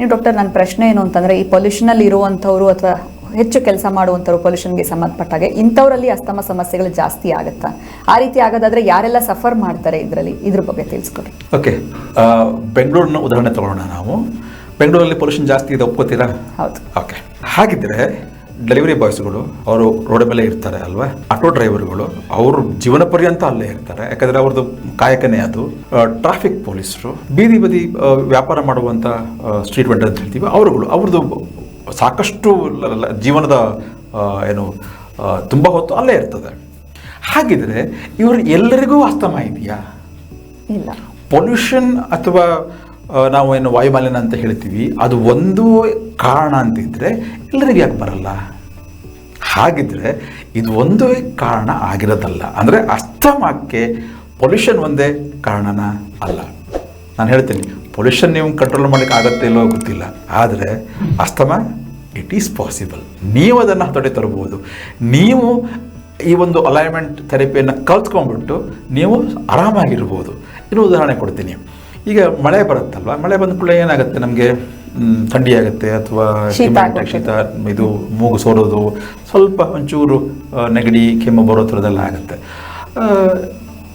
ಇನ್ನು ಡಾಕ್ಟರ್ ನನ್ನ ಪ್ರಶ್ನೆ ಏನು ಅಂತಂದ್ರೆ ಈ ಪೊಲ್ಯೂಷನಲ್ಲಿ ಇರುವಂಥವ್ರು ಅಥವಾ ಹೆಚ್ಚು ಕೆಲಸ ಮಾಡುವಂಥವ್ರು ಪೊಲ್ಯೂಷನ್ಗೆ ಸಂಬಂಧಪಟ್ಟಾಗೆ ಇಂಥವರಲ್ಲಿ ಅಸ್ತಮ ಸಮಸ್ಯೆಗಳು ಜಾಸ್ತಿ ಆಗುತ್ತಾ? ಆ ರೀತಿ ಆಗೋದಾದ್ರೆ ಯಾರೆಲ್ಲ ಸಫರ್ ಮಾಡ್ತಾರೆ ಇದರಲ್ಲಿ? ಇದ್ರ ಬಗ್ಗೆ ತಿಳಿಸ್ಕೊಡಿ. ಓಕೆ ಬೆಂಗಳೂರಿನ ಉದಾಹರಣೆ ತಗೊಳ್ಳೋಣ ನಾವು. ಬೆಂಗಳೂರಲ್ಲಿ ಪೊಲ್ಯೂಷನ್ ಜಾಸ್ತಿ ಇದೆ ಒಪ್ಕೋತೀರಾ? ಹೌದು. ಓಕೆ ಹಾಗಿದ್ರೆ ಡೆಲಿವರಿ ಬಾಯ್ಸ್ಗಳು ಅವರು ರೋಡ್ ಮೇಲೆ ಇರ್ತಾರೆ ಅಲ್ವಾ? ಆಟೋ ಡ್ರೈವರ್ಗಳು ಅವರು ಜೀವನ ಪರ್ಯಂತ ಅಲ್ಲೇ ಇರ್ತಾರೆ. ಯಾಕಂದ್ರೆ ಅವ್ರದ್ದು ಕಾಯಕನೇ ಅದು. ಟ್ರಾಫಿಕ್ ಪೊಲೀಸರು ಬೀದಿ ಬದಿ ವ್ಯಾಪಾರ ಮಾಡುವಂಥ ಸ್ಟ್ರೀಟ್ ವೆಂಡರ್ ಅಂತ ಹೇಳ್ತೀವಿ ಅವರುಗಳು. ಅವ್ರದ್ದು ಸಾಕಷ್ಟು ಜೀವನದ ಏನು ತುಂಬ ಹೊತ್ತು ಅಲ್ಲೇ ಇರ್ತದೆ. ಹಾಗಿದ್ರೆ ಇವರು ಎಲ್ಲರಿಗೂ ಅಸ್ತಮ ಇದೆಯಾ? ಇಲ್ಲ. ಪೊಲ್ಯೂಷನ್ ಅಥವಾ ನಾವು ಏನು ವಾಯುಮಾಲಿನ್ಯ ಅಂತ ಹೇಳ್ತೀವಿ, ಅದು ಒಂದು ಕಾರಣ ಅಂತಿದ್ರೆ ಎಲ್ಲರಿಗೂ ಯಾಕೆ ಬರಲ್ಲ? ಹಾಗಿದ್ರೆ ಇದು ಒಂದು ಕಾರಣ ಆಗಿರೋದಲ್ಲ. ಅಂದರೆ ಅಸ್ತಮಕ್ಕೆ ಪೊಲ್ಯೂಷನ್ ಒಂದೇ ಕಾರಣನ ಅಲ್ಲ. ನಾನು ಹೇಳ್ತೀನಿ ಪೊಲ್ಯೂಷನ್ ನೀವು ಕಂಟ್ರೋಲ್ ಮಾಡಲಿಕ್ಕೆ ಆಗತ್ತೆ ಇಲ್ಲೋ ಗೊತ್ತಿಲ್ಲ. ಆದರೆ ಅಸ್ತಮ ಇಟ್ ಈಸ್ ಪಾಸಿಬಲ್ ನೀವು ಅದನ್ನು ಹತೋಟಿ ತರಬಹುದು. ನೀವು ಈ ಒಂದು ಅಲೈನ್ಮೆಂಟ್ ಥೆರಪಿಯನ್ನು ಕಲ್ತ್ಕೊಂಡ್ಬಿಟ್ಟು ನೀವು ಆರಾಮಾಗಿರ್ಬೋದು. ಇನ್ನು ಉದಾಹರಣೆ ಕೊಡ್ತೀನಿ. ಈಗ ಮಳೆ ಬರುತ್ತಲ್ವ? ಮಳೆ ಬಂದ ಕೂಡಲೇ ಏನಾಗುತ್ತೆ ನಮಗೆ? ಥಂಡಿ ಆಗುತ್ತೆ ಅಥವಾ ಶೀತ ಇದು ಮೂಗು ಸೋರೋದು ಸ್ವಲ್ಪ ಒಂಚೂರು ನೆಗಡಿ ಕೆಮ್ಮು ಬರೋ ಥರದೆಲ್ಲ ಆಗುತ್ತೆ. ಆ,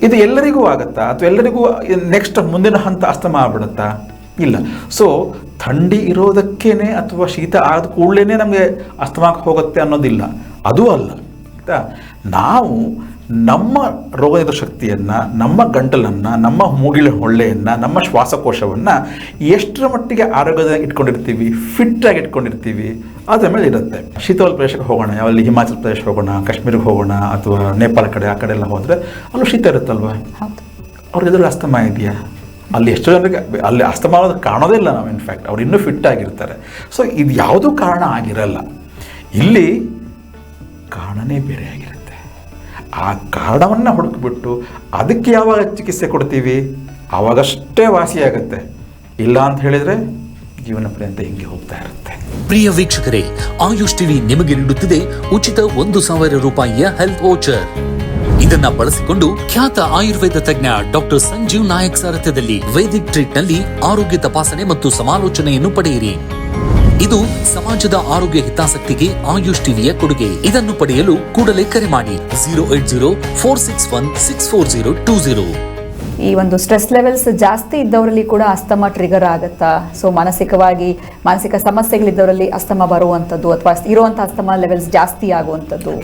ಇದು ಎಲ್ಲರಿಗೂ ಆಗುತ್ತಾ? ಅಥವಾ ಎಲ್ಲರಿಗೂ ನೆಕ್ಸ್ಟ್ ಮುಂದಿನ ಹಂತ ಅಸ್ತಮ ಆಗ್ಬಿಡುತ್ತಾ? ಇಲ್ಲ. ಸೊ ಥಂಡಿ ಇರೋದಕ್ಕೇನೆ ಅಥವಾ ಶೀತ ಆದ ಕೂಡಲೇ ನಮಗೆ ಅಸ್ತಮಾಕ್ಕೆ ಹೋಗುತ್ತೆ ಅನ್ನೋದಿಲ್ಲ. ಅದೂ ಅಲ್ಲ. ಆಯ್ತಾ? ನಾವು ನಮ್ಮ ರೋಗನಿರೋಧಕ ಶಕ್ತಿಯನ್ನು ನಮ್ಮ ಗಂಟಲನ್ನು ನಮ್ಮ ಮೂಗಿಲ ಹೊಳ್ಳೆಯನ್ನು ನಮ್ಮ ಶ್ವಾಸಕೋಶವನ್ನು ಎಷ್ಟರ ಮಟ್ಟಿಗೆ ಆರೋಗ್ಯದ ಇಟ್ಕೊಂಡಿರ್ತೀವಿ ಫಿಟ್ಟಾಗಿ ಇಟ್ಕೊಂಡಿರ್ತೀವಿ ಅದರ ಮೇಲೆ ಇರುತ್ತೆ. ಶೀತಲ ಪ್ರದೇಶಕ್ಕೆ ಹೋಗೋಣ ಅಲ್ಲಿ ಹಿಮಾಚಲ ಪ್ರದೇಶ ಹೋಗೋಣ ಕಾಶ್ಮೀರಕ್ಕೆ ಹೋಗೋಣ ಅಥವಾ ನೇಪಾಳ ಕಡೆ ಆ ಕಡೆ ಎಲ್ಲ ಹೋದರೆ ಅಲ್ಲೂ ಶೀತ ಇರುತ್ತಲ್ವ? ಹೌದು. ಅವ್ರಿಗೆ ಎದುರು ಅಸ್ತಮ ಇದೆಯಾ? ಅಲ್ಲಿ ಎಷ್ಟು ಜನರಿಗೆ ಅಲ್ಲಿ ಅಸ್ತಮ ಅನ್ನೋದು ಕಾಣೋದೇ ಇಲ್ಲ ನಾವು ಇನ್ಫ್ಯಾಕ್ಟ್ ಅವ್ರು ಇನ್ನೂ ಫಿಟ್ ಆಗಿರ್ತಾರೆ. ಸೊ ಇದು ಯಾವುದೂ ಕಾರಣ ಆಗಿರಲ್ಲ. ಇಲ್ಲಿ ಕಾರಣನೇ ಬೇರೆ ಆಗಿರುತ್ತೆ ಆ ಕಾರಣವನ್ನು ಹುಡುಕಿಬಿಟ್ಟು ಅದಕ್ಕೆ ಯಾವಾಗ ಚಿಕಿತ್ಸೆ ಕೊಡ್ತೀವಿ? ಆವಾಗಷ್ಟೇ ವಾಸಿಯಾಗುತ್ತೆ ಇಲ್ಲ ಅಂತ ಹೇಳಿದರೆ ಜೀವನ ಪರ್ಯಂತ ಹಿಂಗೆ ಹೋಗ್ತಾ ಇರುತ್ತೆ. ಪ್ರಿಯ ವೀಕ್ಷಕರೇ, ಆಯುಷ್ ಟಿವಿ ನಿಮಗೆ ನೀಡುತ್ತಿದೆ ಉಚಿತ ಒಂದು ಸಾವಿರ ರೂಪಾಯಿಯ ಹೆಲ್ತ್ ವೋಚರ್. ಇದನ್ನ ಬಳಸಿಕೊಂಡು ಖ್ಯಾತ ಆಯುರ್ವೇದ ತಜ್ಞ ಡಾಕ್ಟರ್ ಸಂಜೀವ್ ನಾಯಕ್ ಸಾರಥ್ಯದಲ್ಲಿ ವೇದಿಕ್ ಟ್ರೀಟ್ನಲ್ಲಿ ಆರೋಗ್ಯ ತಪಾಸಣೆ ಮತ್ತು ಸಮಾಲೋಚನೆಯನ್ನು ಪಡೆಯಿರಿ. ಇದು ಸಮಾಜದ ಆರೋಗ್ಯ ಹಿತಾಸಕ್ತಿಗೆ ಆಯುಷ್ ಟಿವಿಯ ಕೊಡುಗೆ. ಇದನ್ನು ಪಡೆಯಲು ಕೂಡಲೇ ಕರೆ ಮಾಡಿ. Zero eight zero four six one six four zero two zero. ಈ ಒಂದು ಸ್ಟ್ರೆಸ್ ಲೆವೆಲ್ಸ್ ಜಾಸ್ತಿ ಇದ್ದವರಲ್ಲಿ ಕೂಡ ಅಸ್ತಮ ಟ್ರಿಗರ್ ಆಗುತ್ತಾ? ಸೊ ಮಾನಸಿಕವಾಗಿ, ಮಾನಸಿಕ ಸಮಸ್ಯೆಗಳಿದ್ದವರಲ್ಲಿ ಅಸ್ತಮ ಬರುವಂಥದ್ದು ಅಥವಾ ಇರುವಂಥ ಅಸ್ತಮ ಲೆವೆಲ್ಸ್ ಜಾಸ್ತಿ ಆಗುವಂಥದ್ದು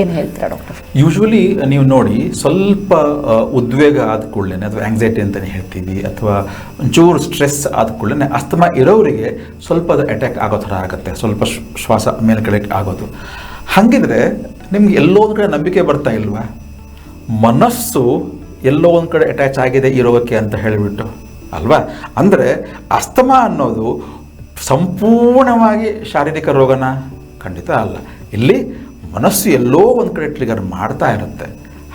ಏನು ಹೇಳ್ತೀರಾ ಡಾಕ್ಟರ್ ಯೂಶ್ವಲಿ ನೀವು ನೋಡಿ, ಸ್ವಲ್ಪ ಉದ್ವೇಗ ಆದ ಕೂಡಲೇ ಅಥವಾ ಆಂಗ್ಸೈಟಿ ಅಂತಲೇ ಹೇಳ್ತೀವಿ ಅಥವಾ ಒಂಚೂರು ಸ್ಟ್ರೆಸ್ ಆದ ಕೂಡಲೇ ಅಸ್ತಮ ಇರೋರಿಗೆ ಸ್ವಲ್ಪ ಅದು ಅಟ್ಯಾಕ್ ಆಗೋ ಥರ ಆಗುತ್ತೆ, ಸ್ವಲ್ಪ ಶ್ವಾಸ ಮೇಲೆ ಕಡೆ ಆಗೋದು. ಹಾಗಿದ್ರೆ, ನಿಮ್ಗೆ ಎಲ್ಲೋ ಒಂದು ಕಡೆ ನಂಬಿಕೆ ಬರ್ತಾ ಇಲ್ವಾ? ಮನಸ್ಸು ಎಲ್ಲೋ ಒಂದು ಕಡೆ ಅಟ್ಯಾಚ್ ಆಗಿದೆ ಈ ರೋಗಕ್ಕೆ ಅಂತ ಹೇಳಿಬಿಟ್ಟು, ಅಲ್ವಾ? ಅಂದರೆ, ಅಸ್ತಮ ಅನ್ನೋದು ಸಂಪೂರ್ಣವಾಗಿ ಶಾರೀರಿಕ ರೋಗನ? ಖಂಡಿತ ಅಲ್ಲ. ಇಲ್ಲಿ ಮನಸ್ಸು ಎಲ್ಲೋ ಒಂದು ಕಡೆ ಟ್ರಿಗರ್ ಮಾಡ್ತಾ ಇರುತ್ತೆ.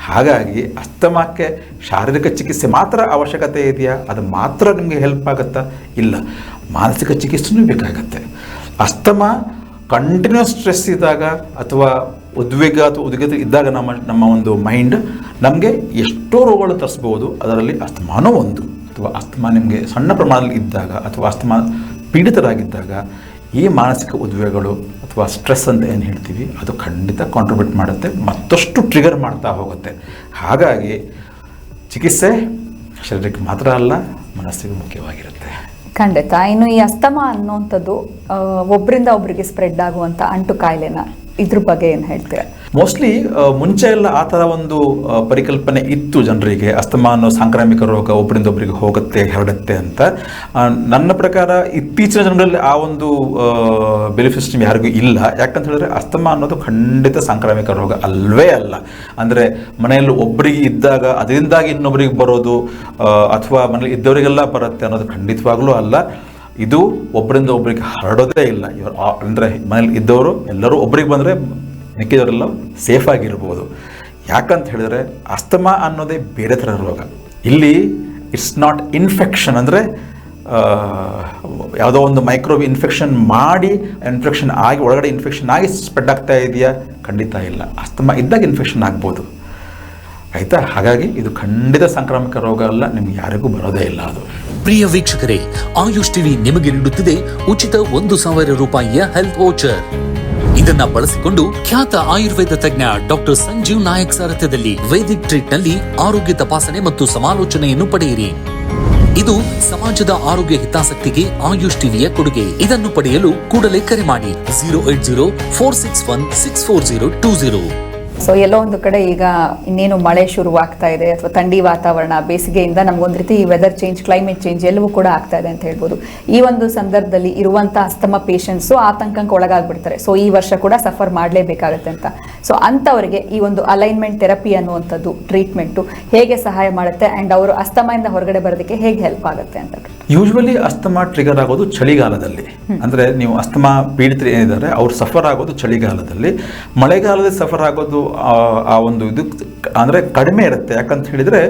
ಹಾಗಾಗಿ ಅಸ್ತಮಾಕ್ಕೆ ಶಾರೀರಿಕ ಚಿಕಿತ್ಸೆ ಮಾತ್ರ ಅವಶ್ಯಕತೆ ಇದೆಯಾ? ಅದು ಮಾತ್ರ ನಿಮಗೆ ಹೆಲ್ಪ್ ಆಗುತ್ತಾ? ಇಲ್ಲ. ಮಾನಸಿಕ ಚಿಕಿತ್ಸೆನೂ ಬೇಕಾಗತ್ತೆ. ಅಸ್ತಮ ಕಂಟಿನ್ಯೂಸ್ ಸ್ಟ್ರೆಸ್ ಇದ್ದಾಗ ಅಥವಾ ಉದ್ವೇಗ ಅಥವಾ ಉದ್ವೇಗ ಇದ್ದಾಗ ನಮ್ಮ ನಮ್ಮ ಒಂದು ಮೈಂಡ್ ನಮಗೆ ಎಷ್ಟೋ ರೋಗಗಳು ತರಿಸ್ಬೋದು. ಅದರಲ್ಲಿ ಅಸ್ತಮಾನೂ ಒಂದು. ಅಥವಾ ಅಸ್ತಮಾ ನಿಮಗೆ ಸಣ್ಣ ಪ್ರಮಾಣದಲ್ಲಿ ಇದ್ದಾಗ ಅಥವಾ ಅಸ್ತಮಾ ಪೀಡಿತರಾಗಿದ್ದಾಗ ಈ ಮಾನಸಿಕ ಉದ್ವೇಗಗಳು ಅಥವಾ ಸ್ಟ್ರೆಸ್ ಅಂತ ಏನು ಹೇಳ್ತೀವಿ, ಅದು ಖಂಡಿತ ಕಾಂಟ್ರಿಬ್ಯೂಟ್ ಮಾಡುತ್ತೆ, ಮತ್ತಷ್ಟು ಟ್ರಿಗರ್ ಮಾಡ್ತಾ ಹೋಗುತ್ತೆ. ಹಾಗಾಗಿ ಚಿಕಿತ್ಸೆ ಶರೀರಕ್ಕೆ ಮಾತ್ರ ಅಲ್ಲ, ಮನಸ್ಸಿಗೆ ಮುಖ್ಯವಾಗಿರುತ್ತೆ. ಖಂಡಿತ. ಇನ್ನು ಈ ಅಸ್ತಮ ಅನ್ನುವಂಥದ್ದು ಒಬ್ಬರಿಂದ ಒಬ್ಬರಿಗೆ ಸ್ಪ್ರೆಡ್ ಆಗುವಂಥ ಅಂಟು ಕಾಯಿಲೆನ ಇದ್ರ ಬಗ್ಗೆ ಏನು ಹೇಳ್ತೀರಾ? ಮೋಸ್ಟ್ಲಿ ಮುಂಚೆ ಎಲ್ಲ ಆ ಥರ ಒಂದು ಪರಿಕಲ್ಪನೆ ಇತ್ತು ಜನರಿಗೆ. ಅಸ್ತಮಾ ಅನ್ನೋ ಸಾಂಕ್ರಾಮಿಕ ರೋಗ, ಒಬ್ಬರಿಂದ ಒಬ್ಬರಿಗೆ ಹೋಗುತ್ತೆ, ಹರಡುತ್ತೆ ಅಂತ. ನನ್ನ ಪ್ರಕಾರ ಇತ್ತೀಚಿನ ಜನರಲ್ಲಿ ಆ ಒಂದು ಸಿಸ್ಟಮ್ ಯಾರಿಗೂ ಇಲ್ಲ. ಯಾಕಂತ ಹೇಳಿದ್ರೆ ಅಸ್ತಮಾ ಅನ್ನೋದು ಖಂಡಿತ ಸಾಂಕ್ರಾಮಿಕ ರೋಗ ಅಲ್ವೇ ಅಲ್ಲ. ಅಂದರೆ ಮನೆಯಲ್ಲಿ ಒಬ್ಬರಿಗೆ ಇದ್ದಾಗ, ಅದರಿಂದಾಗಿ ಇನ್ನೊಬ್ಬರಿಗೆ ಬರೋದು ಅಥವಾ ಮನೇಲಿ ಇದ್ದವರಿಗೆಲ್ಲ ಬರುತ್ತೆ ಅನ್ನೋದು ಖಂಡಿತವಾಗ್ಲೂ ಅಲ್ಲ. ಇದು ಒಬ್ಬರಿಂದ ಒಬ್ಬರಿಗೆ ಹರಡೋದೇ ಇಲ್ಲ. ಇವರು ಅಂದರೆ ಮನೇಲಿ ಇದ್ದವರು ಎಲ್ಲರೂ ಒಬ್ಬರಿಗೆ ಬಂದರೆ ಮಿಕ್ಕಿದವರೆಲ್ಲ ಸೇಫ್ ಆಗಿರ್ಬೋದು. ಯಾಕಂತ ಹೇಳಿದ್ರೆ ಅಸ್ತಮಾ ಅನ್ನೋದೇ ಬೇರೆ ಥರ ರೋಗ. ಇಲ್ಲಿ ಇಟ್ಸ್ ನಾಟ್ ಇನ್ಫೆಕ್ಷನ್ ಅಂದರೆ ಯಾವುದೋ ಒಂದು ಮೈಕ್ರೋಬ್ ಇನ್ಫೆಕ್ಷನ್ ಮಾಡಿ ಇನ್ಫೆಕ್ಷನ್ ಆಗಿ, ಒಳಗಡೆ ಇನ್ಫೆಕ್ಷನ್ ಆಗಿ ಸ್ಪ್ರೆಡ್ ಆಗ್ತಾ ಇದೆಯಾ? ಖಂಡಿತ ಇಲ್ಲ. ಅಸ್ತಮ ಇದ್ದಾಗ ಇನ್ಫೆಕ್ಷನ್ ಆಗ್ಬೋದು. ಆಯಿತಾ? ಹಾಗಾಗಿ ಇದು ಖಂಡಿತ ಸಾಂಕ್ರಾಮಿಕ ರೋಗ ಅಲ್ಲ, ನಿಮ್ಗೆ ಯಾರಿಗೂ ಬರೋದೇ ಇಲ್ಲ ಅದು. ಪ್ರಿಯ ವೀಕ್ಷಕರೇ, ಆಯುಷ್ ಟಿವಿ ನಿಮಗೆ ನೀಡುತ್ತಿದೆ ಉಚಿತ ಒಂದು ಸಾವಿರ ರೂಪಾಯಿಯ ಹೆಲ್ತ್ ವೋಚರ್ ಇದನ್ನ ಬಳಸಿಕೊಂಡು ಖ್ಯಾತ ಆಯುರ್ವೇದ ತಜ್ಞ ಡಾಕ್ಟರ್ ಸಂಜೀವ್ ನಾಯಕ್ ಸಾರಥ್ಯದಲ್ಲಿ ವೇದಿಕ್ ಟ್ರೀಟ್ನಲ್ಲಿ ಆರೋಗ್ಯ ತಪಾಸಣೆ ಮತ್ತು ಸಮಾಲೋಚನೆಯನ್ನು ಪಡೆಯಿರಿ. ಇದು ಸಮಾಜದ ಆರೋಗ್ಯ ಹಿತಾಸಕ್ತಿಗೆ ಆಯುಷ್ ಟಿವಿಯ ಕೊಡುಗೆ. ಇದನ್ನು ಪಡೆಯಲು ಕೂಡಲೇ ಕರೆ ಮಾಡಿ. Zero eight zero four six one six four zero two zero. So ಎಲ್ಲೋ ಒಂದು ಕಡೆ ಈಗ ಇನ್ನೇನು ಮಳೆ ಶುರುವಾಗ್ತಾ ಇದೆ ಅಥವಾ ಥಂಡಿ ವಾತಾವರಣ ಬೇಸಿಗೆಯಿಂದ ನಮಗೊಂದು ರೀತಿ ವೆದರ್ ಚೇಂಜ್ ಕ್ಲೈಮೇಟ್ ಚೇಂಜ್ ಎಲ್ಲವೂ ಕೂಡ ಆಗ್ತಾ ಇದೆ ಅಂತ ಹೇಳ್ಬೋದು. ಈ ಒಂದು ಸಂದರ್ಭದಲ್ಲಿ ಇರುವಂಥ ಅಸ್ತಮ ಪೇಷಂಟ್ಸು ಆತಂಕಕ್ಕೆ ಒಳಗಾಗ್ಬಿಡ್ತಾರೆ. ಸೊ ಈ ವರ್ಷ ಕೂಡ ಸಫರ್ ಮಾಡಲೇಬೇಕಾಗತ್ತೆ ಅಂತ. ಸೊ ಅಂಥವರಿಗೆ ಈ ಒಂದು ಅಲೈನ್ಮೆಂಟ್ ಥೆರಪಿ ಅನ್ನುವಂಥದ್ದು ಟ್ರೀಟ್ಮೆಂಟು ಹೇಗೆ ಸಹಾಯ ಮಾಡುತ್ತೆ ಆ್ಯಂಡ್ ಅವರು ಅಸ್ತಮದಿಂದ ಹೊರಗಡೆ ಬರೋದಕ್ಕೆ ಹೇಗೆ ಹೆಲ್ಪ್ ಆಗುತ್ತೆ ಅಂತ ಯೂಶ್ವಲಿ ಅಸ್ತಮ ಟ್ರಿಗರ್ ಆಗೋದು ಚಳಿಗಾಲದಲ್ಲಿ. ಅಂದ್ರೆ ನೀವು ಅಸ್ತಮ ಪೀಡಿತರು ಏನಿದ್ದಾರೆ ಅವ್ರು ಸಫರ್ ಆಗೋದು ಚಳಿಗಾಲದಲ್ಲಿ. ಮಳೆಗಾಲದಲ್ಲಿ ಸಫರ್ ಆಗೋದು ಆ ಒಂದು ಇದು ಅಂದರೆ ಕಡಿಮೆ ಇರುತ್ತೆ. ಯಾಕಂತ ಹೇಳಿದರೆ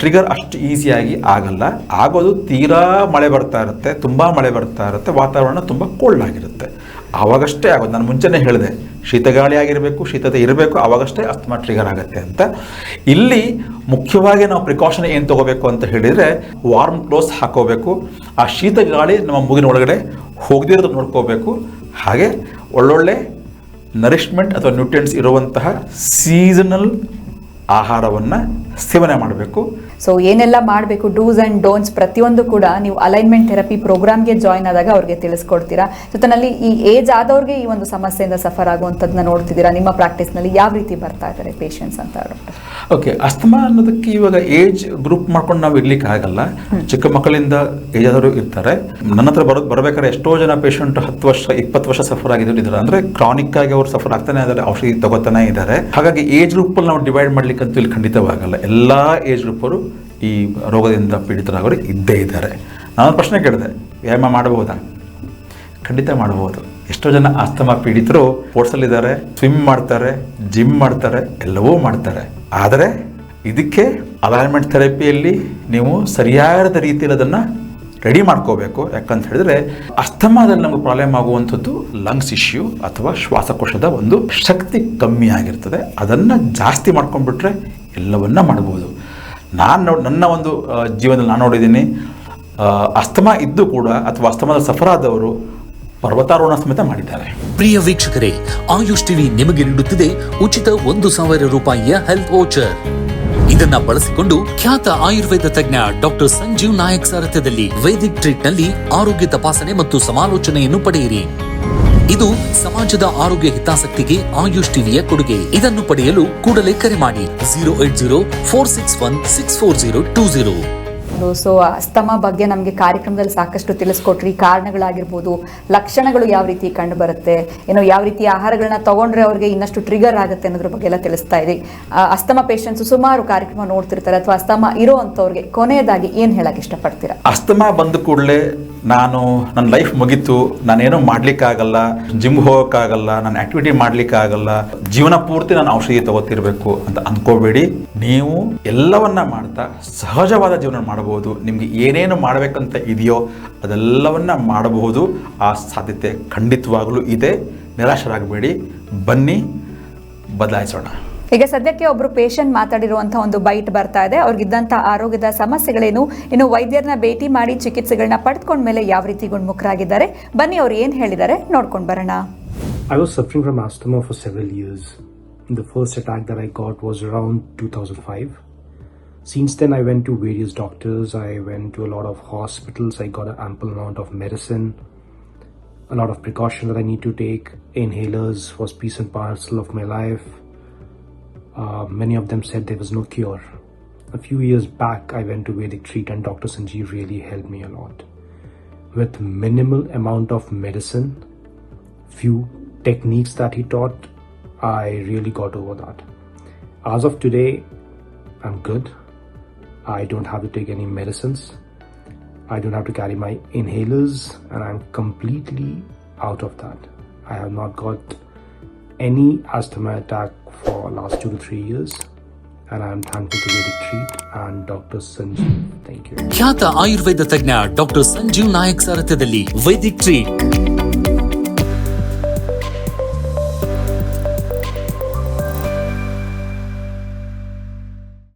ಟ್ರಿಗರ್ ಅಷ್ಟು ಈಸಿಯಾಗಿ ಆಗಲ್ಲ. ಆಗೋದು ತೀರಾ ಮಳೆ ಬರ್ತಾ ಇರುತ್ತೆ, ತುಂಬ ಮಳೆ ಬರ್ತಾ ಇರುತ್ತೆ, ವಾತಾವರಣ ತುಂಬ ಕೋಲ್ಡ್ ಆಗಿರುತ್ತೆ. ಆವಾಗಷ್ಟೇ ಆಗೋದು. ನಾನು ಮುಂಚೆನೇ ಹೇಳಿದೆ, ಶೀತಗಾಳಿ ಆಗಿರಬೇಕು, ಶೀತತೆ ಇರಬೇಕು, ಆವಾಗಷ್ಟೇ ಅಸ್ತಮಾ ಟ್ರಿಗರ್ ಆಗುತ್ತೆ ಅಂತ. ಇಲ್ಲಿ ಮುಖ್ಯವಾಗಿ ನಾವು ಪ್ರಿಕಾಷನ್ ಏನು ತಗೋಬೇಕು ಅಂತ ಹೇಳಿದರೆ ವಾರ್ಮ್ ಕ್ಲೋಸ್ ಹಾಕೋಬೇಕು. ಆ ಶೀತ ಗಾಳಿ ನಮ್ಮ ಮುಗಿನ ಒಳಗಡೆ ಹೋಗದಿರೋದು ನೋಡ್ಕೋಬೇಕು. ಹಾಗೆ ಒಳ್ಳೊಳ್ಳೆ ನರಿಶ್ಮೆಂಟ್ ಅಥವಾ ನ್ಯೂಟ್ರಿಯೆಂಟ್ಸ್ ಇರುವಂತಹ ಸೀಸನಲ್ ಆಹಾರವನ್ನು ಸೇವನೆ ಮಾಡಬೇಕು. ಸೊ ಏನೆಲ್ಲ ಮಾಡಬೇಕು ಡೂಸ್ ಆ್ಯಂಡ್ ಡೋನ್ಸ್ ಪ್ರತಿಯೊಂದು ಕೂಡ ನೀವು ಅಲೈನ್ಮೆಂಟ್ ಥೆರಪಿ ಪ್ರೋಗ್ರಾಮ್ಗೆ ಜಾಯ್ನ್ ಆದಾಗ ಅವ್ರಿಗೆ ತಿಳಿಸ್ಕೊಡ್ತೀರಾ? ಜೊತೆನಲ್ಲಿ ಈ ಏಜ್ ಆದವ್ರಿಗೆ ಈ ಒಂದು ಸಮಸ್ಯೆಯಿಂದ ಸಫರ್ ಆಗುವಂಥದ್ದನ್ನ ನೋಡ್ತಿದ್ದೀರಾ? ನಿಮ್ಮ ಪ್ರಾಕ್ಟೀಸ್ನಲ್ಲಿ ಯಾವ ರೀತಿ ಬರ್ತಾ ಇದ್ದಾರೆ ಪೇಷಂಟ್ಸ್ ಅಂತ ಡಾಕ್ಟರ್? ಓಕೆ ಅಸ್ತಮಾ ಅನ್ನೋದಕ್ಕೆ ಇವಾಗ ಏಜ್ ಗ್ರೂಪ್ ಮಾಡ್ಕೊಂಡು ನಾವು ಇರ್ಲಿಕ್ಕೆ ಆಗಲ್ಲ. ಚಿಕ್ಕ ಮಕ್ಕಳಿಂದ ಏಜ್ ಆದವರು ಇರ್ತಾರೆ. ನನ್ನ ಹತ್ರ ಬರೋದು ಬರಬೇಕಾದ್ರೆ ಎಷ್ಟೋ ಜನ ಪೇಷಂಟ್ ಹತ್ತು ವರ್ಷ ಇಪ್ಪತ್ತು ವರ್ಷ ಸಫರ್ ಆಗಿದ್ರು ಇದ್ದಾರೆ. ಅಂದ್ರೆ ಕ್ರಾನಿಕ್ ಆಗಿ ಅವ್ರು ಸಫರ್ ಆಗ್ತಾನೆ ಇದ್ದಾರೆ ಔಷಧಿ ತಗೋತಾನೆ ಇದ್ದಾರೆ. ಹಾಗಾಗಿ ಏಜ್ ಗ್ರೂಪ್ ಅಲ್ಲಿ ನಾವು ಡಿವೈಡ್ ಮಾಡ್ಲಿಕ್ಕೆ ಅಂತೂ ಇಲ್ಲಿ ಖಂಡಿತವಾಗಲ್ಲ. ಎಲ್ಲಾ ಏಜ್ ಗ್ರೂಪ್ ಅವರು ಈ ರೋಗದಿಂದ ಪೀಡಿತರಾಗೋರು ಇದ್ದೇ ಇದ್ದಾರೆ. ನಾನು ಪ್ರಶ್ನೆ ಕೇಳಿದೆ, ವ್ಯಾಯಾಮ ಮಾಡಬಹುದಾ? ಖಂಡಿತ ಮಾಡಬಹುದು. ಎಷ್ಟೋ ಜನ ಆಸ್ತಮಾ ಪೀಡಿತರು ಸ್ಪೋರ್ಟ್ಸಲ್ಲಿದ್ದಾರೆ ಸ್ವಿಮ್ ಮಾಡ್ತಾರೆ ಜಿಮ್ ಮಾಡ್ತಾರೆ, ಎಲ್ಲವೂ ಮಾಡ್ತಾರೆ. ಆದರೆ ಇದಕ್ಕೆ ಅಲೈನ್ಮೆಂಟ್ ಥೆರಪಿಯಲ್ಲಿ ನೀವು ಸರಿಯಾದ ರೀತಿಯಲ್ಲಿ ಅದನ್ನು ರೆಡಿ ಮಾಡ್ಕೋಬೇಕು. ಯಾಕಂತ ಹೇಳಿದ್ರೆ ಅಸ್ತಮಾದಲ್ಲಿ ನಮಗೆ ಪ್ರಾಬ್ಲಮ್ ಆಗುವಂಥದ್ದು ಲಂಗ್ಸ್ ಇಶ್ಯೂ ಅಥವಾ ಶ್ವಾಸಕೋಶದ ಒಂದು ಶಕ್ತಿ ಕಮ್ಮಿ ಆಗಿರ್ತದೆ. ಅದನ್ನು ಜಾಸ್ತಿ ಮಾಡ್ಕೊಂಡ್ಬಿಟ್ರೆ ಎಲ್ಲವನ್ನ ಮಾಡ್ಬೋದು. ನಾನು ನೋಡಿ ನನ್ನ ಒಂದು ಜೀವನದಲ್ಲಿ ನಾನು ನೋಡಿದ್ದೀನಿ ಅಸ್ತಮ ಇದ್ದು ಕೂಡ ಅಥವಾ ಅಸ್ತಮದ ಸಫರಾದವರು ಪರ್ವತಾರೋಹಣ ಸಮೇತ ಮಾಡಿದ್ದಾರೆ. ಪ್ರಿಯ ವೀಕ್ಷಕರೇ, ಆಯುಷ್ ಟಿವಿ ನಿಮಗೆ ನೀಡುತ್ತಿದೆ ಉಚಿತ ಒಂದು ಸಾವಿರ ರೂಪಾಯಿಯ ಹೆಲ್ತ್ ವೋಚರ್. ಇದನ್ನ ಬಳಸಿಕೊಂಡು ಖ್ಯಾತ ಆಯುರ್ವೇದ ತಜ್ಞ ಡಾಕ್ಟರ್ ಸಂಜೀವ್ ನಾಯಕ್ ಸಾರಥ್ಯದಲ್ಲಿ ವೇದಿಕ್ ಟ್ರೀಟ್ನಲ್ಲಿ ಆರೋಗ್ಯ ತಪಾಸಣೆ ಮತ್ತು ಸಮಾಲೋಚನೆಯನ್ನು ಪಡೆಯಿರಿ. ಇದು ಸಮಾಜದ ಆರೋಗ್ಯ ಹಿತಾಸಕ್ತಿಗೆ ಆಯುಷ್ ಟಿವಿಯ ಕೊಡುಗೆ. ಇದನ್ನು ಪಡೆಯಲು ಕೂಡಲೇ ಕರೆ ಮಾಡಿ. Zero eight zero four six one six four zero two zero. So asthma ಬಗ್ಗೆ ನಮಗೆ ಕಾರ್ಯಕ್ರಮದಲ್ಲಿ ಸಾಕಷ್ಟು ತಿಳಿಸ್ಕೊಟ್ರಿ. ಕಾರಣಗಳಾಗಿರ್ಬೋದು. ಲಕ್ಷಣಗಳು ಯಾವ ರೀತಿ ಕಂಡು ಬರುತ್ತೆ? ಏನೋ ಯಾವ ರೀತಿ ಆಹಾರಗಳನ್ನ ತಗೊಂಡ್ರೆ ಅವ್ರಿಗೆ ಇನ್ನಷ್ಟು ಟ್ರಿಗರ್ ಆಗುತ್ತೆ ಅನ್ನೋದ್ರ ಬಗ್ಗೆ ಎಲ್ಲ ತಿಳಿಸ್ತಾ ಇದ್ರಿ. ಅಸ್ತಮ ಪೇಷಂಟ್ಸ್ ಸುಮಾರು ಕಾರ್ಯಕ್ರಮ ನೋಡ್ತಿರ್ತಾರೆ ಅಥವಾ ಅಸ್ತಮ ಇರೋ ಅಂಥವ್ರಿಗೆ ಕೊನೆಯದಾಗಿ ಏನು ಹೇಳಕ್ಕೆ ಇಷ್ಟಪಡ್ತೀರಾ? ಅಸ್ತಮ ಬಂದ ಕೂಡಲೇ ನಾನು ನನ್ನ ಲೈಫ್ ಮುಗೀತು. ನಾನೇನೋ ಮಾಡ್ಲಿಕ್ಕಾಗಲ್ಲ. ಜಿಮ್ ಹೋಗೋಕ್ಕಾಗಲ್ಲ. ನಾನು ಆಕ್ಟಿವಿಟಿ ಮಾಡ್ಲಿಕ್ಕಾಗಲ್ಲ. ಜೀವನ ಪೂರ್ತಿ ನಾನು ಔಷಧಿ ತಗೋತಿರ್ಬೇಕು ಅಂತ ಅನ್ಕೋಬೇಡಿ. ನೀವು ಎಲ್ಲವನ್ನ ಮಾಡ್ತಾ ಸಹಜವಾದ ಜೀವನ ಮಾಡಬಹುದು ನಿಮ್ಗೆ ಏನೇನು ಮಾಡಬೇಕಂತ ಇದೆಯೋ ಅದೆಲ್ಲವನ್ನು ಮಾಡಬಹುದು. ಆ ಸಾಧ್ಯತೆ ಖಂಡಿತವಾಗಲೂ ಇದೆ. ನಿರಾಶರಾಗಬೇಡಿ. ಬನ್ನಿ ಬದಲಾಯಿಸೋಣ. ಈಗ ಸದ್ಯಕ್ಕೆ ಒಬ್ಬರು ಪೇಷಂಟ್ ಮಾತಾಡಿರುವಂಥ ಒಂದು ಬೈಟ್ ಬರ್ತಾ ಇದೆ. ಅವ್ರಿಗಿದ್ದಂಥ ಆರೋಗ್ಯದ ಸಮಸ್ಯೆಗಳೇನು ಇನ್ನು ವೈದ್ಯರನ್ನ ಭೇಟಿ ಮಾಡಿ ಚಿಕಿತ್ಸೆಗಳನ್ನ ಪಡೆದುಕೊಂಡ್ಮೇಲೆ ಯಾವ ರೀತಿ ಗುಣಮುಖರಾಗಿದ್ದಾರೆ? ಬನ್ನಿ ಅವ್ರು ಏನು ಹೇಳಿದ್ದಾರೆ ನೋಡ್ಕೊಂಡು ಬರೋಣ. I was suffering from asthma for the years. The first attack that was around was around 2005. Since then, I went to various doctors, I went to a lot of hospitals, I got an ample amount of medicine, a lot of precaution that I need to take. Inhalers was piece and parcel of my life. Uh, many of them said there was no cure. A few years back, I went to Vedic Treat, and Dr. Sanjeev really helped me a lot. With minimal amount of medicine, few techniques that he taught, I really got over that. As of today, I'm good. I don't have to take any medicines. I don't have to carry my inhalers, and I'm completely out of that. I have not got any asthma attack for last two to three years, and I'm thankful to Vedic Treat and Dr. Sanjeev. Thank you. ಖ್ಯಾತ ಆಯುರ್ವೇದ ತಜ್ಞ doctor Sanjeev Nayak ಸಾರಥ್ಯದಲ್ಲಿ Vedic treat